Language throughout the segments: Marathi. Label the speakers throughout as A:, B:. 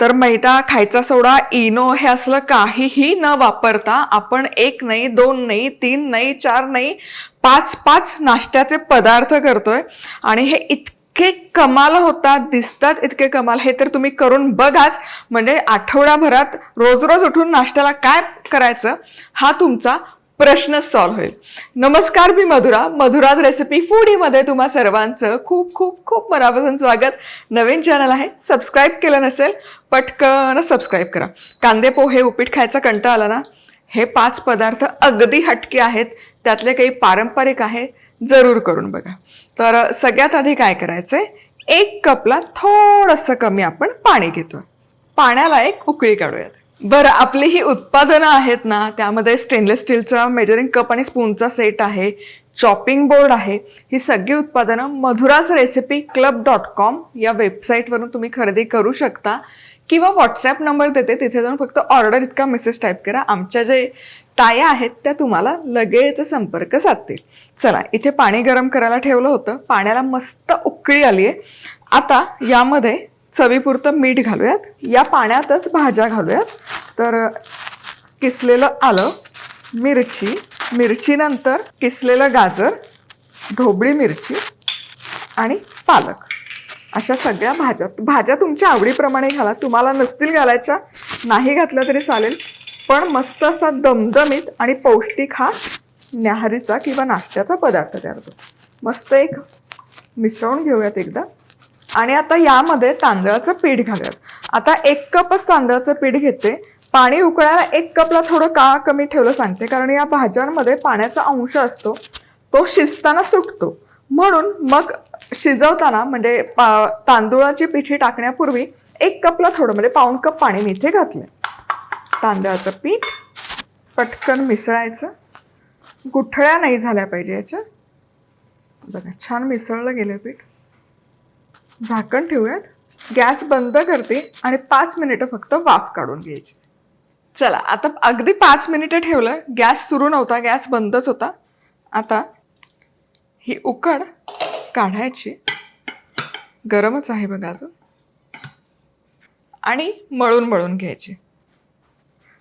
A: तर मैदा खायचा सोडा इनो हे असलं काहीही न वापरता आपण एक नाही दोन नाही तीन नाही चार नाही पाच पाच नाश्त्याचे पदार्थ करतोय. आणि हे इतके कमाल होतात दिसतात इतके कमाल. हे तर तुम्ही करून बघाच. म्हणजे आठवडाभरात रोज रोज उठून नाश्त्याला काय करायचं? हा तुमचा प्रश्न सॉल्व्ह होईल. नमस्कार मी मधुरा. मधुराज रेसिपी फूडीमध्ये तुम्हा सर्वांचं खूप खूप खूप मनापासून स्वागत. नवीन चॅनल आहे. सबस्क्राईब केलं नसेल पटकन सबस्क्राईब करा. कांदे पोहे उपीट खायचा कंटा आला ना? हे पाच पदार्थ अगदी हटके आहेत. त्यातले काही पारंपरिक आहे जरूर करून बघा. तर सगळ्यात आधी काय करायचंय? एक कपला थोडंसं कमी आपण पाणी घेतो पाण्याला एक उकळी काढूयात. बरं आपली ही उत्पादनं आहेत ना त्यामध्ये स्टेनलेस स्टीलचा मेजरिंग कप आणि स्पूनचा सेट आहे चॉपिंग बोर्ड आहे ही सगळी उत्पादनं Madhura's recipe club dot com या वेबसाईटवरून तुम्ही खरेदी करू शकता. किंवा व्हॉट्सॲप नंबर देते तिथे जाऊन फक्त ऑर्डर इतका मेसेज टाईप करा. आमच्या जे टाया आहेत त्या तुम्हाला लगेच संपर्क साधतील. चला इथे पाणी गरम करायला ठेवलं होतं. पाण्याला मस्त उकळी आली आहे आता यामध्ये चवीपुरतं मीठ घालूयात. या पाण्यातच भाज्या घालूयात. तर किसलेलं आलं मिरची मिरचीनंतर किसलेलं गाजर ढोबळी मिरची आणि पालक. अशा सगळ्या भाज्या. भाज्या तुमच्या आवडीप्रमाणे घाला. तुम्हाला नसतील घालायच्या नाही घातल्या तरी चालेल. पण मस्त असा दमदमीत आणि पौष्टिक हा न्याहारीचा किंवा नाश्त्याचा पदार्थ तयार होतो. मस्त एक मिसळून घेऊयात एकदा. आणि आता यामध्ये तांदळाचं पीठ घालूयात. आता एक कपच तांदळाचं पीठ घेते. पाणी उकळायला एक कपला थोडं का कमी ठेवलं सांगते कारण या भाज्यांमध्ये पाण्याचा अंश असतो तो शिजताना सुटतो. म्हणून मग शिजवताना म्हणजे पा तांदूळाची पिठी टाकण्यापूर्वी एक कपला थोडं म्हणजे पाऊण कप पाणी मी इथे घातलं तांदळाचं पीठ पटकन मिसळायचं. गुठळ्या नाही झाल्या पाहिजे याच्या. बघा छान मिसळलं गेलं पीठ. झाकण ठेवूयात. गॅस बंद करते आणि पाच मिनिटं फक्त वाफ काढून घ्यायची. चला आता अगदी पाच मिनिटं ठेवलं. गॅस सुरू नव्हता गॅस बंदच होता. आता ही उकड काढायची. गरमच आहे बघा अजून. आणि मळून मळून घ्यायची.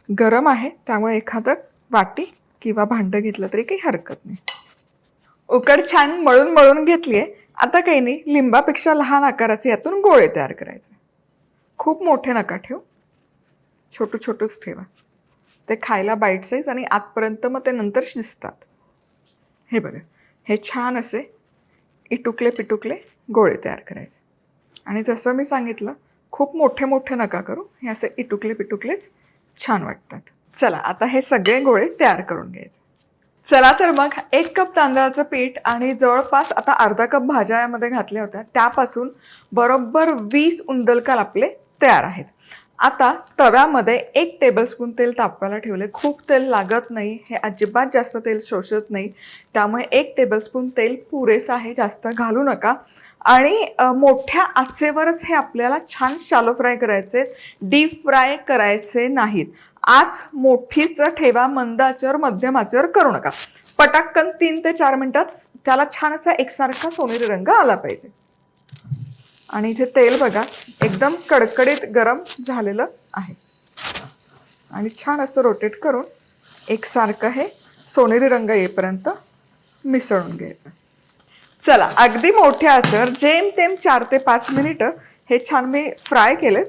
A: गरम आहे त्यामुळे एखादं वाटी किंवा भांडं घेतलं तरी काही हरकत नाही. उकड छान मळून मळून घेतली आहे आता काही नाही लिंबापेक्षा लहान आकाराचे यातून गोळे तयार करायचे. खूप मोठे नका ठेवू. छोटू छोटूच ठेवा. ते खायला बाईट साईज आणि आतपर्यंत मग ते नंतर शिजतात. हे बघा हे छान असे इटुकले पिटुकले गोळे तयार करायचे. आणि जसं मी सांगितलं खूप मोठे मोठे नका करू. हे असे इटुकले पिटुकलेच छान वाटतात. चला आता हे सगळे गोळे तयार करून घ्यायचे. चला तर मग एक कप तांदळाचं पीठ आणि जवळपास आता अर्धा कप भाज्या यामध्ये घातल्या होत्या. त्यापासून बरोबर वीस उंदलकाल आपले तयार आहेत. आता तव्यामध्ये एक टेबलस्पून तेल तापवायला ठेवले. खूप तेल लागत नाही. हे अजिबात जास्त तेल शोषत नाही. त्यामुळे एक टेबलस्पून तेल पुरेसं आहे. जास्त घालू नका. आणि मोठ्या आचेवरच हे आपल्याला छान शालो फ्राय करायचे. डीप फ्राय करायचे नाहीत. आज मोठीच ठेवा मंद मध्यमाचर मध्यम करू नका. पटाक्कन तीन ते चार मिनिटात त्याला छान असा एकसारखा सोनेरी रंग आला पाहिजे. आणि इथे तेल बघा एकदम कडकडीत गरम झालेलं आहे. आणि छान असं रोटेट करून एकसारखं हे सोनेरी रंग येईपर्यंत मिसळून घ्यायचं. चला अगदी मोठ्या आचर जेमतेम चार ते पाच मिनिटं हे छान मी फ्राय केलेत.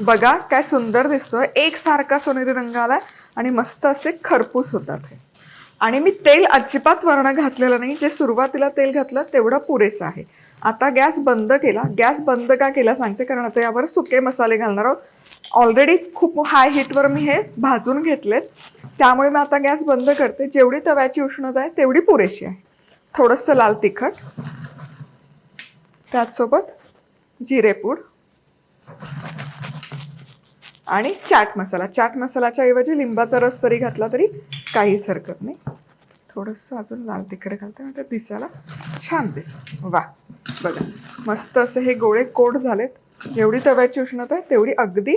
A: बघा काय सुंदर दिसतोय. एकसारखा सोनेरी रंग आलाय आणि मस्त असे खरपूस होतात हे. आणि मी तेल अजिबात वरणं घातलेलं नाही. जे सुरुवातीला तेल घातलं तेवढं पुरेसं आहे. आता गॅस बंद केला. गॅस बंद का केला सांगते कारण आता यावर सुके मसाले घालणार आहोत. ऑलरेडी खूप हाय हीटवर मी हे भाजून घेतलेत. त्यामुळे मी आता गॅस बंद करते. जेवढी तव्याची उष्णता आहे तेवढी पुरेशी आहे. थोडंसं लाल तिखट. त्याचसोबत जिरेपूड आणि चाट मसाला. चाट मसाल्याच्या ऐवजी लिंबाचा रस जरी घातला तरी काहीच हरकत नाही. थोडंसं अजून लाल तिकडे घालते म्हणजे दिसायला छान दिसत. वा बघा. मस्त असे हे गोळे कोट झालेत. जेवढी तव्याची उष्णता आहे तेवढी अगदी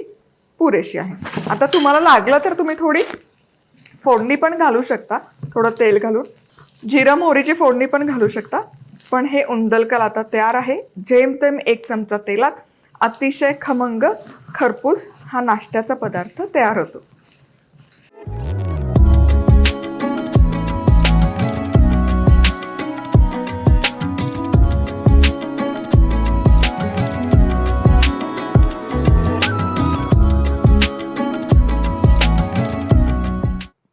A: पुरेशी आहे. आता तुम्हाला लागलं तर तुम्ही थोडी फोडणी पण घालू शकता. थोडं तेल घालून. जिरं मोहरीची फोडणी पण घालू शकता. पण हे उंदलकल आता तयार आहे. जेमतेम एक चमचा तेलात. अतिशय खमंग खरपूस हा नाश्त्याचा पदार्थ तयार होतो.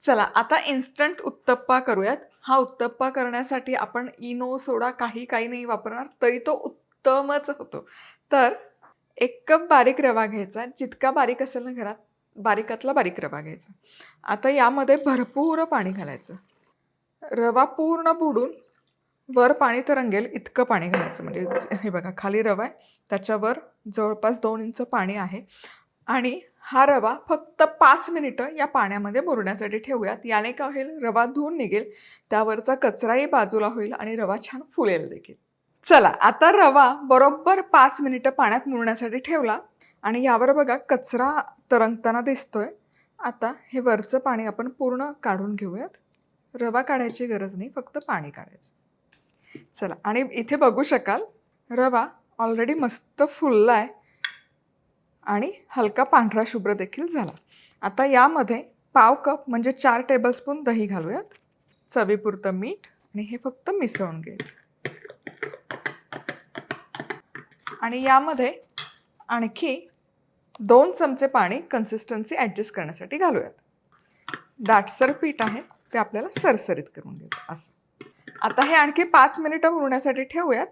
A: चला आता इन्स्टंट उत्तप्पा करूयात. हा उत्तप्पा करण्यासाठी आपण इनो सोडा काही काही नाही वापरणार तरी तो उत्तमच होतो. तर एक कप बारीक रवा घ्यायचा. जितका बारीक असेल ना घरात बारीकातला बारीक रवा घ्यायचा. आता यामध्ये भरपूर पाणी घालायचं. रवा पूर्ण बुडून वर पाणी तर रंगेल इतकं पाणी घालायचं. म्हणजे हे बघा खाली रवा आहे त्याच्यावर जवळपास दोन इंच पाणी आहे. आणि हा रवा फक्त पाच मिनिटं या पाण्यामध्ये मुरण्यासाठी ठेवूयात. याने काय होईल? रवा धुवून निघेल. त्यावरचा कचराही बाजूला होईल आणि रवा छान फुलेल देखील. चला आता रवा बरोबर पाच मिनिटं पाण्यात मुरण्यासाठी ठेवला आणि यावर बघा कचरा तरंगताना दिसतोय. आता हे वरचं पाणी आपण पूर्ण काढून घेऊयात. रवा काढायची गरज नाही फक्त पाणी काढायचं. चला आणि इथे बघू शकाल रवा ऑलरेडी मस्त फुलला आहे आणि हलका पांढरा शुभ्र देखील झाला. आता यामध्ये पाव कप म्हणजे चार टेबलस्पून दही घालूयात. चवीपुरतं मीठ आणि हे फक्त मिसळून घ्यायचं. आणि यामध्ये आणखी दोन चमचे पाणी कन्सिस्टन्सी ॲडजस्ट करण्यासाठी घालूयात. दाटसर पीठ आहे ते आपल्याला सरसरीत करून घ्यायचं असं. आता हे आणखी पाच मिनिटं उरण्यासाठी ठेवूयात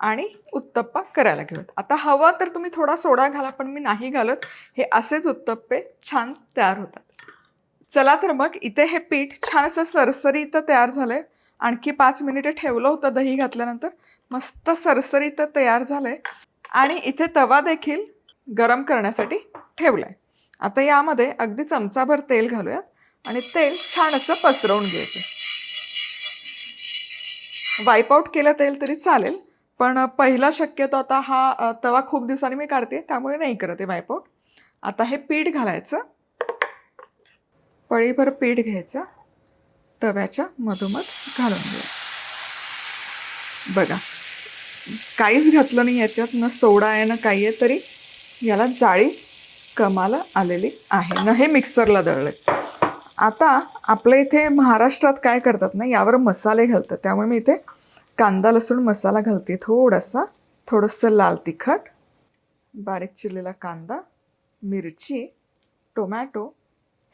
A: आणि उत्तप्पा करायला घेऊयात. आता हवा तर तुम्ही थोडा सोडा घाला पण मी नाही घालत. हे असेच उत्तप्पे छान तयार होतात. चला तर मग इथे हे पीठ छान असं सरसरीत तयार झालं आहे आणखी पाच मिनिटं ठेवलं होतं दही घातल्यानंतर. मस्त सरसरीत तयार झालं आहे आणि इथे तवा देखील गरम करण्यासाठी ठेवला आहे आता यामध्ये अगदी चमचाभर तेल घालूयात आणि तेल छान असं पसरवून घ्यायचं. वाईपआउट केलं तेल तरी चालेल पण पहिला शक्यतो आता हा तवा खूप दिवसांनी मी काढते त्यामुळे नाही करत आहे वाईप आता हे पीठ घालायचं. पळीभर पीठ घ्यायचं. तव्याच्या मधोमध घालून घ्या बघा. काहीच घातलं नाही याच्यात न सोडा आहे ना काही आहे तरी याला जाळी कमाला आलेली आहे. न हे मिक्सरला दळले आता आपल्या इथे महाराष्ट्रात काय करतात ना यावर मसाले घालतात. त्यामुळे मी इथे कांदा लसूण मसाला घालते. थोडासा थोडंसं लाल तिखट बारीक चिरलेला कांदा मिरची टोमॅटो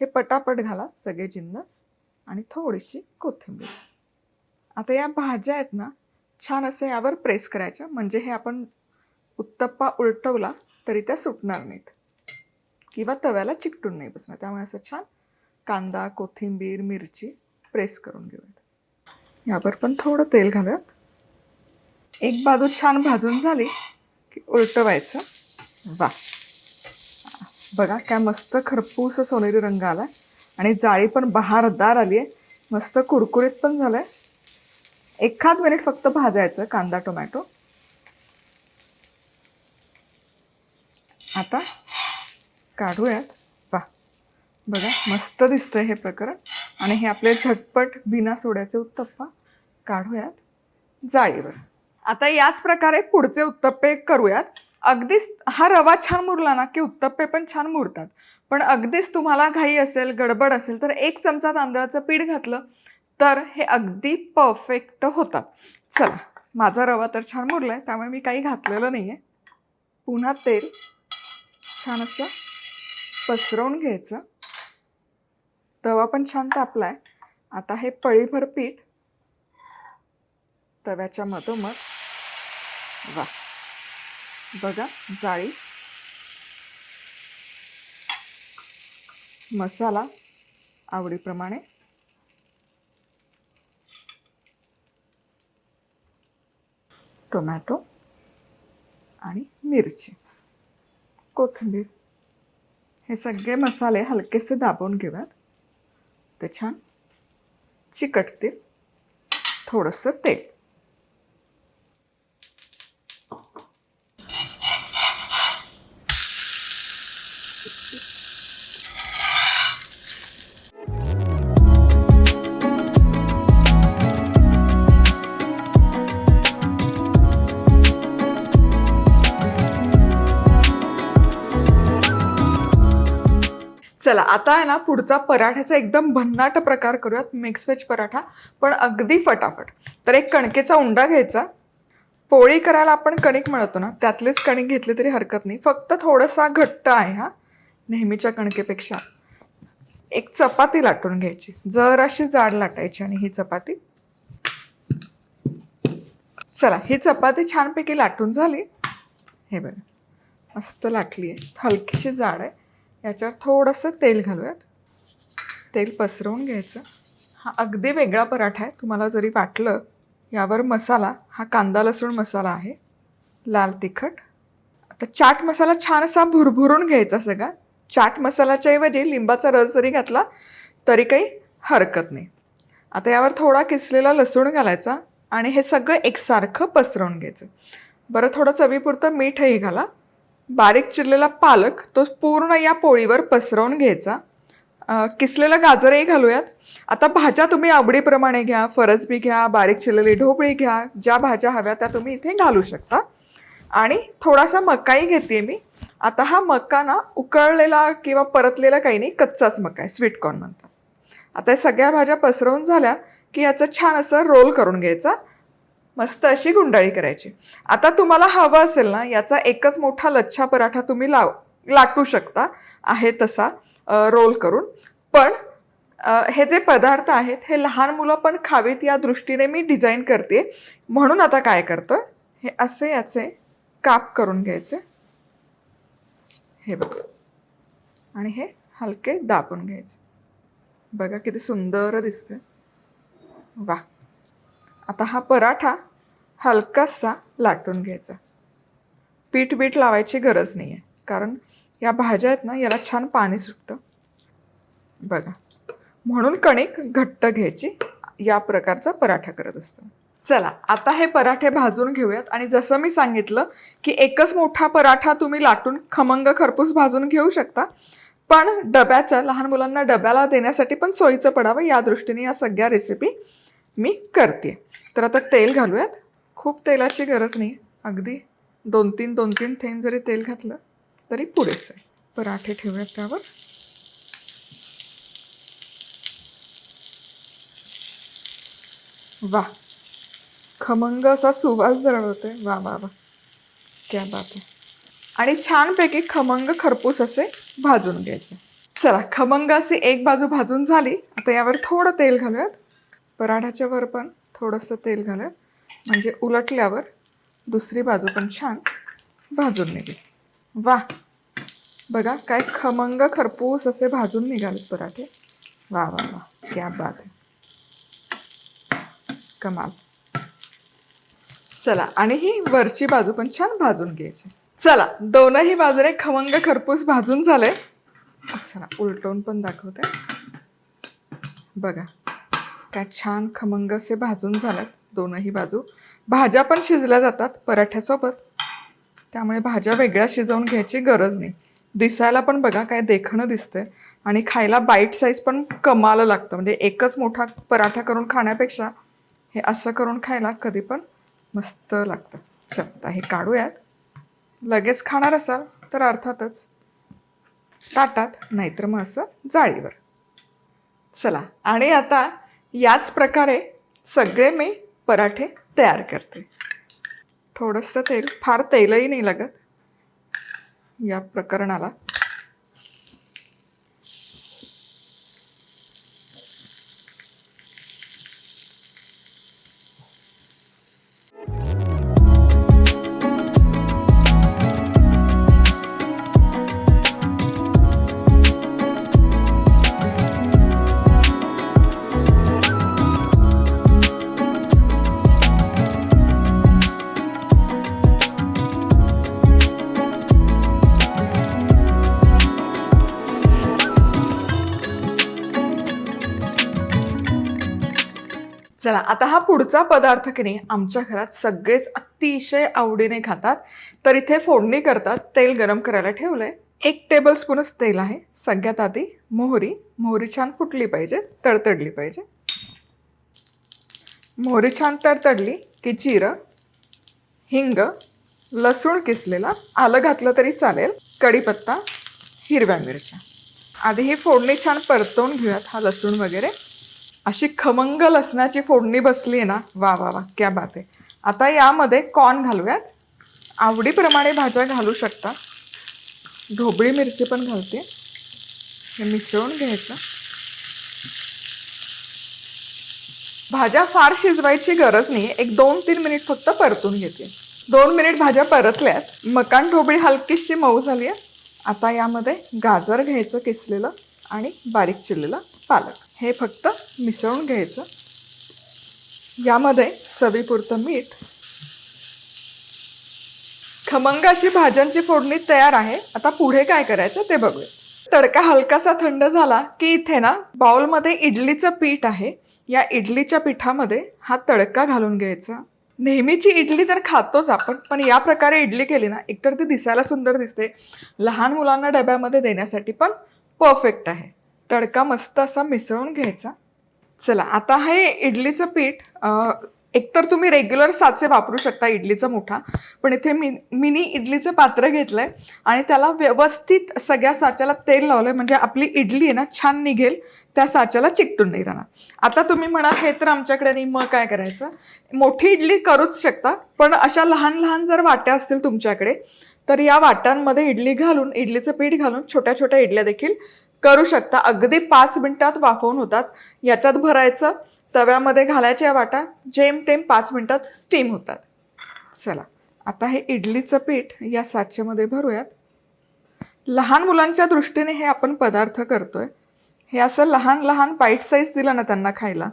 A: हे पटापट घाला सगळे जिन्नस आणि थोडीशी कोथिंबीर. आता या भाज्या आहेत ना छान असं यावर प्रेस करायच्या म्हणजे हे आपण उत्तप्पा उलटवला तरी त्या सुटणार नाहीत. किंवा तव्याला चिकटून नाही बसणार. त्यामुळे असं छान कांदा कोथिंबीर मिरची प्रेस करून घेऊयात. यावर पण थोडं तेल घालूयात. एक बाजू छान भाजून झाली की उलटवायचं. वा. बघा काय मस्त खरपूस सोनेरी रंग आला आणि जाळी पण बहारदार आली आहे मस्त कुरकुरीत पण झालं आहे एखाद मिनिट फक्त भाजायचं कांदा टोमॅटो. आता काढूयात. वा बघा मस्त दिसतंय हे प्रकरण. आणि हे आपले झटपट बिना सोड्याचे उत्तप्पा. काढूयात जाळीवर. आता याच प्रकारे पुढचे उत्तप्पे करूयात. अगदीच हा रवा छान मुरला ना की उत्तप्पे पण छान मुरतात. पण अगदीच तुम्हाला घाई असेल गडबड असेल तर एक चमचा तांदळाचं पीठ घातलं तर हे अगदी परफेक्ट होतात. चला माझा रवा तर छान मुरला आहे त्यामुळे मी काही घातलेलं नाही आहे पुन्हा तेल छान असं पसरवून घ्यायचं. तवा पण छान तापला आहे आता हे पळीभर पीठ तव्याच्या मधोमध वा. बघा जाळी. मसाला आवडीप्रमाणे टोमॅटो आणि मिरची. कोथिंबीर. हे सगळे मसाले हलकेसे दाबून घेऊयात. ते छान चिकटतील थोडंसं तेल. चला आता आहे ना पुढचा पराठ्याचा एकदम भन्नाट प्रकार करूयात मिक्स व्हेज पराठा पण अगदी फटाफट. तर एक कणकेचा उंडा घ्यायचा. पोळी करायला आपण कणिक म्हणतो ना त्यातलेच कणिक घेतले तरी हरकत नाही. फक्त थोडासा घट्ट आहे हा नेहमीच्या कणकेपेक्षा. एक चपाती लाटून घ्यायची. जर अशी जाड लाटायची आणि ही चपाती. चला ही चपाती छानपैकी लाटून झाली. हे बघा मस्त लाटली आहे. हलकीशी जाड आहे. याच्यावर थोडंसं तेल घालूयात. तेल पसरवून घ्यायचं. हा अगदी वेगळा पराठा आहे. तुम्हाला जरी वाटलं यावर मसाला हा कांदा लसूण मसाला आहे. लाल तिखट. आता चाट मसाला छान असा भुरभुरून घ्यायचा सगळा. चाट मसाल्याच्या ऐवजी लिंबाचा रस जरी घातला तरी काही हरकत नाही. आता यावर थोडा किसलेला लसूण घालायचा आणि हे सगळं एकसारखं पसरवून घ्यायचं. बरं थोडं चवीपुरतं मीठही घाला. बारीक चिरलेला पालक तो पूर्ण या पोळीवर पसरवून घ्यायचा. किसलेलं गाजरही घालूयात. आता भाज्या तुम्ही आवडीप्रमाणे घ्या फरसबी घ्या बारीक चिरलेली ढोबळी घ्या ज्या भाज्या हव्या त्या तुम्ही इथे घालू शकता. आणि थोडासा मकाही घेते मी. आता हा मका ना उकळलेला किंवा परतलेला काही नाही कच्चाच मका आहे स्वीट कॉर्न म्हणतात. आता या सगळ्या भाज्या पसरवून झाल्या की याचं छान असं रोल करून घ्यायचा. मस्त अशी गुंडाळी करायची. आता तुम्हाला हवं असेल ना याचा एकच मोठा लच्छा पराठा तुम्ही लाव लाटू शकता. आहे तसा रोल करून. पण हे जे पदार्थ आहेत हे लहान मुलं पण खावीत या दृष्टीने मी डिझाईन करते म्हणून आता काय करतो हे असे याचे काप करून घ्यायचे. हे बघा. आणि हे हलके दाबून घ्यायचे. बघा किती सुंदर दिसते वा आता हा पराठा हलकासा लाटून घ्यायचा. पीठ बीठ लावायची गरज नाही आहे कारण या भाज्या आहेत ना याला छान पाणी सुटतं. बघा म्हणून कणिक घट्ट घ्यायची या प्रकारचा पराठा करत असतो. चला आता हे पराठे भाजून घेऊयात. आणि जसं मी सांगितलं की एकच मोठा पराठा तुम्ही लाटून खमंग खरपूस भाजून घेऊ शकता पण डब्याच्या लहान मुलांना डब्याला देण्यासाठी पण सोयीचं पडावं या दृष्टीने या सगळ्या रेसिपी मी करते तर आता तेल घालूयात. खूप तेलाची गरज नाही. अगदी दोन तीन दोन तीन थेंब जरी तेल घातलं तरी पुरेसं आहे. पराठे ठेवूयात त्यावर. वा खमंग असा सुवास जाणवतोय वा वा वा. क्या बात आहे. आणि छानपैकी खमंग खरपूस असे भाजून घ्यायचे. चला खमंग असे एक बाजू भाजून झाली. आता यावर थोडं तेल घालूयात. पराठ्याच्या वर पण थोडंसं तेल घालूयात. म्हणजे उलटल्यावर दुसरी बाजू पण छान भाजून निघेल. वा! बघा काय खमंग खरपूस असे भाजून निघालेत पराठे. वा वा वा. क्या बात आहे. कमाल. चला आणि ही वरची बाजू पण छान भाजून घ्यायची. चला दोनही बाजूने खमंग खरपूस भाजून झाले. चला उलटवून पण दाखवते. बघा काय छान खमंग असे भाजून झालेत. दोनही बाजू. भाज्या पण शिजल्या जातात पराठ्यासोबत. त्यामुळे भाज्या वेगळ्या शिजवून घ्यायची गरज नाही. दिसायला पण बघा काय देखणं दिसतंय. आणि खायला बाईट साईज पण कमाल लागतं. म्हणजे एकच मोठा पराठा करून खाण्यापेक्षा हे असं करून खायला कधी पण मस्त लागतं. चल हे काढूयात. लगेच खाणार असाल तर अर्थातच ताटात नाहीतर मग असं जाळीवर. चला आणि आता याच प्रकारे सगळे मी पराठे तयार करते. थोडंसं तेल फार तेलही नाही लागत. या प्रकरणाला चला आता हा पुढचा पदार्थ की नाही आमच्या घरात सगळेच अतिशय आवडीने खातात. तर इथे फोडणी करतात तेल गरम करायला ठेवलं आहे एक टेबल स्पूनच तेल आहे सगळ्यात आधी मोहरी. मोहरी छान फुटली पाहिजे तडतडली पाहिजे. मोहरी छान तडतडली की जिरं हिंग लसूण किसलेला आलं घातलं तरी चालेल कढीपत्ता हिरव्या मिरच्या. आधी ही फोडणी छान परतवून घेऊयात हा लसूण वगैरे. अशी खमंग लसणाची फोडणी बसली आहे ना? वा वा वा क्या बात आहे. आता यामध्ये कॉर्न घालूयात. आवडीप्रमाणे भाज्या घालू शकता. ढोबळी मिरची पण घालते. हे मिसळून घ्यायचं. भाज्या फार शिजवायची गरज नाही एक दोन तीन मिनिट फक्त परतून घेते. दोन मिनिट भाज्या परतल्यात. मकान ढोबळी हलकीशी मऊ झाली आहे आता यामध्ये गाजर घ्यायचं किसलेलं आणि बारीक चिरलेलं पालक. हे फक्त मिसळून घ्यायचं. यामध्ये चवीपुरतं मीठ. खमंग अशी भाज्यांची फोडणी तयार आहे. आता पुढे काय करायचं ते बघूया. तडका हलकासा थंड झाला की इथे ना बाउलमध्ये इडलीचं पीठ आहे. या इडलीच्या पिठामध्ये हा तडका घालून घ्यायचा. नेहमीची इडली तर खातोच आपण पण या प्रकारे इडली केली ना एकतर ती दिसायला सुंदर दिसते. लहान मुलांना डब्यामध्ये देण्यासाठी पण परफेक्ट आहे. तडका मस्त असा मिसळून घ्यायचा. चला आता हे इडलीचं पीठ. एकतर तुम्ही रेग्युलर साचे वापरू शकता इडलीचा मोठा पण इथे मी मिनी इडलीचं पात्र घेतलं आहे आणि त्याला व्यवस्थित सगळ्या साच्याला तेल लावलं आहे म्हणजे आपली इडली आहे ना छान निघेल त्या साच्याला चिकटून नाही राहणार. आता तुम्ही म्हणा हे तर आमच्याकडे नाही मग काय करायचं? मोठी इडली करूच शकता पण अशा लहान लहान जर वाट्या असतील तुमच्याकडे तर या वाट्यांमध्ये इडली घालून इडलीचं पीठ घालून छोट्या छोट्या इडल्या देखील करू शकता. अगदी पाच मिनिटात वाफवून होतात. याच्यात भरायचं तव्यामध्ये घालायच्या वाटा जेमतेम पाच मिनिटात स्टीम होतात. चला आता हे इडलीचं पीठ या साच्यामध्ये भरूयात. लहान मुलांच्या दृष्टीने हे आपण पदार्थ करतोय. हे असं लहान लहान बाईट साईज दिलं ना त्यांना खायला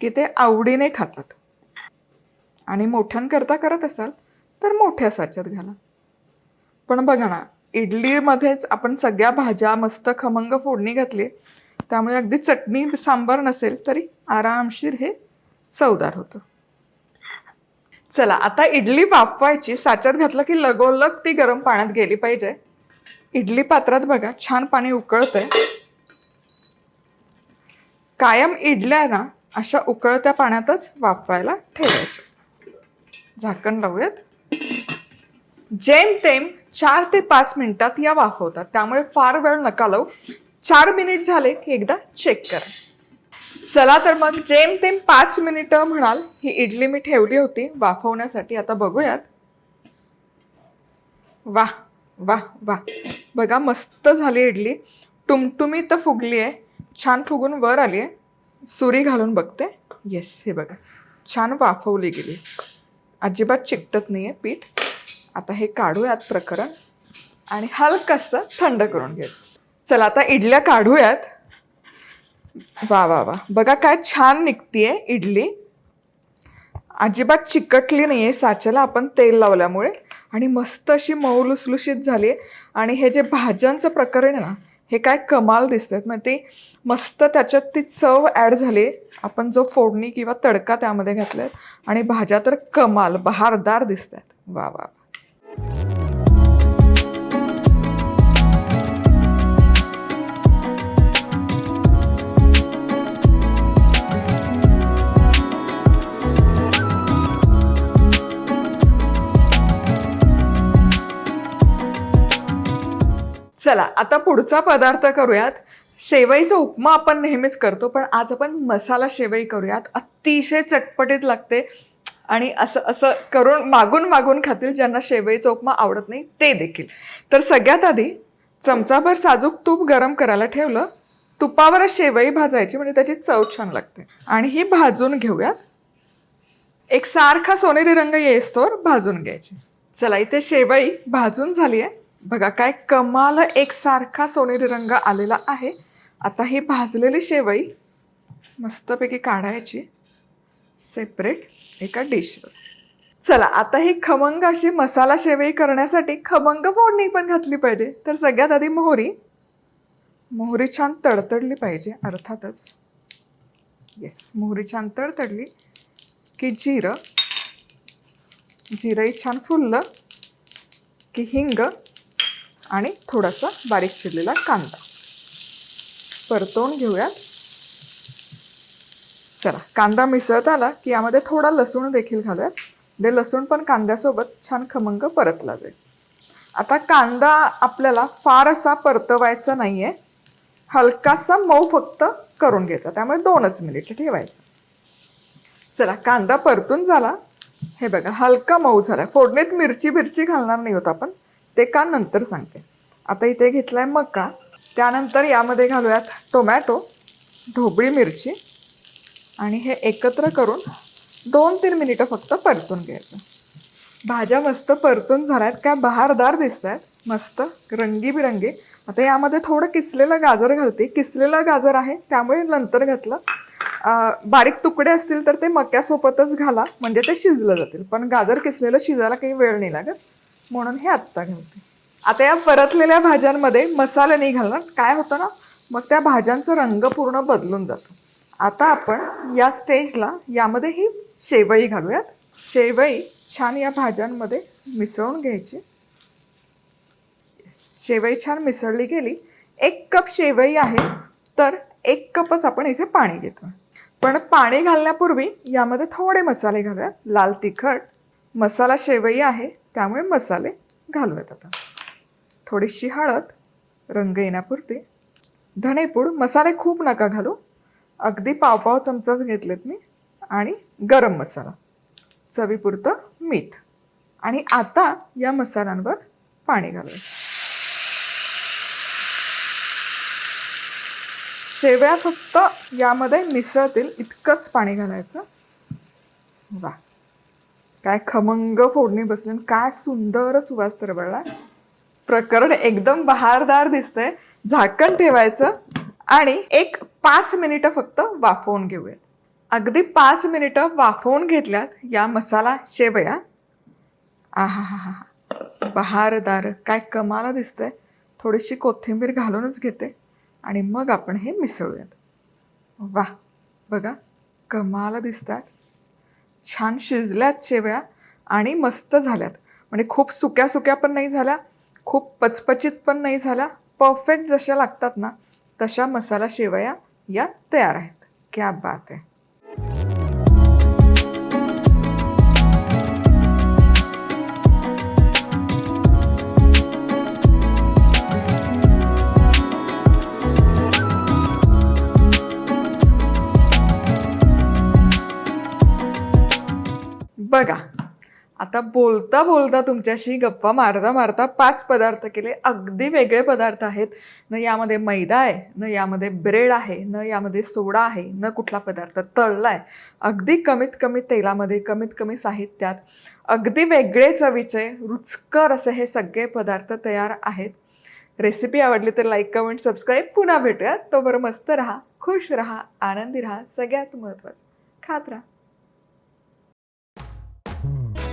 A: की ते आवडीने खातात. आणि मोठ्यांकरता करत असाल तर मोठ्या साच्यात घाला. पण बघा ना इडलीमध्येच आपण सगळ्या भाज्या मस्त खमंग फोडणी घातली. त्यामुळे अगदी चटणी सांबार नसेल तरी आरामशीर हे चवदार होतं. चला आता इडली वाफवायची. साच्यात घातलं की लगोलग ती गरम पाण्यात गेली पाहिजे. इडली पात्रात बघा छान पाणी उकळतंय. कायम इडल्या ना अशा उकळत्या पाण्यातच वाफवायला ठेवायचं. झाकण लावूयात. जेम तेम चार ते पाच मिनिटात या वाफवतात. त्यामुळे फार वेळ नका लावू. चार मिनिट झाले की एकदा चेक करा. चला तर मग जेमतेम पाच मिनिटं म्हणाल ही इडली मी ठेवली होती. वाफवण्यासाठी आता बघूयात. वा वा वा बघा मस्त झाली इडली. टुमटुमी तर फुगली आहे. छान फुगून वर आली आहे. सुरी घालून बघते. येस हे बघा. छान वाफवली गेली. अजिबात चिकटत नाही आहे पीठ. आता हे काढूयात प्रकरण आणि हलकसं थंड करून घ्यायचं. चला आता इडल्या काढूयात. वा वा वा. बघा काय छान निघतीये इडली. अजिबात चिकटली नाही आहे साच्याला आपण तेल लावल्यामुळे. आणि मस्त अशी मऊ लुसलुशीत झाली आहे आणि हे जे भाज्यांचं प्रकरण आहे ना हे काय कमाल दिसत आहेत म्हणजे ते मस्त त्याच्यात ती चव ॲड झाली आपण जो फोडणी किंवा तडका त्यामध्ये घातलाय. आणि भाज्या तर कमाल बहारदार दिसत आहेत वा वा. चला आता पुढचा पदार्थ करूयात. शेवईचा उपमा आपण नेहमीच करतो पण आज आपण मसाला शेवई करूयात. अतिशय चटपटीत लागते. आणि असं असं करून मागून मागून खातील ज्यांना शेवई चोपमा आवडत नाही ते देखील. तर सगळ्यात आधी चमचाभर साजूक तूप गरम करायला ठेवलं तुपावरच शेवई भाजायची म्हणजे त्याची चव छान लागते. आणि ही भाजून घेऊयात. एक सारखा सोनेरी रंग येईस्तोवर भाजून घ्यायची. चला इथे शेवई भाजून झाली आहे बघा काय कमाल एक सारखा सोनेरी रंग आलेला आहे. आता ही भाजलेली शेवई मस्तपैकी काढायची. सेपरेट एका डिशवर. चला आता ही खमंग अशी मसाला शेवई करण्यासाठी खमंग फोडणी पण घातली पाहिजे. तर सगळ्यात आधी मोहरी. मोहरी छान तडतडली पाहिजे अर्थातच. येस मोहरी छान तडतडली. की जिरं. जिरंही छान फुललं. की हिंग. आणि थोडासा बारीक चिरलेला कांदा. परतवून घेऊयात. चला कांदा मिसळत आला की यामध्ये थोडा लसूण देखील घालूयात. ते लसूण पण कांद्यासोबत छान खमंग परतला जाईल. आता कांदा आपल्याला फार असा परतवायचा नाही आहे हलकासा मऊ फक्त करून घ्यायचा त्यामुळे दोनच मिनिट ठेवायचं. चला कांदा परतून झाला. हे बघा हलका मऊ झाला. फोडणीत मिरची बिरची घालणार नाही होत आपण. ते का नंतर सांगते. आता इथे घेतलाय मका. त्यानंतर यामध्ये घालूयात टोमॅटो ढोबळी मिरची आणि हे एकत्र करून दोन तीन मिनिटं फक्त परतून घ्यायचं. भाज्या मस्त परतून झाल्यात काय बहारदार दिसत आहेत मस्त रंगीबिरंगी. आता यामध्ये थोडं किसलेलं गाजर घालते. किसलेलं गाजर आहे त्यामुळे नंतर घातलं. बारीक तुकडे असतील तर ते मक्यासोबतच घाला म्हणजे ते शिजलं जातील. पण गाजर किसलेलं शिजायला काही वेळ नाही लागत. म्हणून हे आत्ता घालते. आता या परतलेल्या भाज्यांमध्ये मसाला नाही घालणार. काय होतं ना मग त्या भाज्यांचा रंग पूर्ण बदलून जातो. आता आपण या स्टेजला यामध्ये ही शेवई घालूयात. शेवई छान या भाज्यांमध्ये मिसळून घ्यायची. शेवई छान मिसळली गेली. एक कप शेवई आहे तर एक कपच आपण इथे पाणी घेतो पण पाणी घालण्यापूर्वी यामध्ये थोडे मसाले घालूयात. लाल तिखट मसाला शेवई आहे त्यामुळे मसाले घालूयात आता. थोडीशी हळद रंग येण्यापुरती. धणेपूड मसाले खूप नका घालू. अगदी पाव पाव चमचाच घेतलेत मी आणि गरम मसाला चवीपुरतं मीठ. आणि आता या मसाल्यांवर पाणी घालूया शेवया फक्त यामध्ये मिसळतील इतकंच पाणी घालायचं. वा. काय खमंग फोडणी बसली. काय सुंदर सुवास तरबळला. प्रकरण एकदम बहारदार दिसतंय. झाकण ठेवायचं आणि एक पाच मिनिटं फक्त वाफवून घेऊयात. अगदी पाच मिनिटं वाफवून घेतल्यात या मसाला शेवया. आहा हा हा बहारदार. काय कमाला दिसतंय. थोडीशी कोथिंबीर घालूनच घेते. आणि मग आपण हे मिसळूयात. वा बघा. कमाला दिसतात. छान शिजल्यात शेवया आणि मस्त झाल्यात. म्हणजे खूप सुक्या सुक्या पण नाही झाल्या. खूप पचपचित पण नाही झाल्या. परफेक्ट जशा लागतात ना तशा मसाला शेवया या तयार आहेत क्या बात आहे बघा आता बोलता बोलता तुमच्याशी गप्पा मारता मारता पाच पदार्थ केले. अगदी वेगळे पदार्थ आहेत. न यामध्ये मैदा आहे न यामध्ये ब्रेड आहे न यामध्ये सोडा आहे न कुठला पदार्थ तळला आहे. अगदी कमीत कमी तेलामध्ये कमीत कमी साहित्यात. अगदी वेगळे चवीचे रुचकर असे हे सगळे पदार्थ तयार आहेत. रेसिपी आवडली तर लाईक कमेंट सबस्क्राईब पुन्हा भेटूयात. तोवर मस्त राहा खुश राहा आनंदी राहा. सगळ्यात महत्त्वाचं. खात राहा.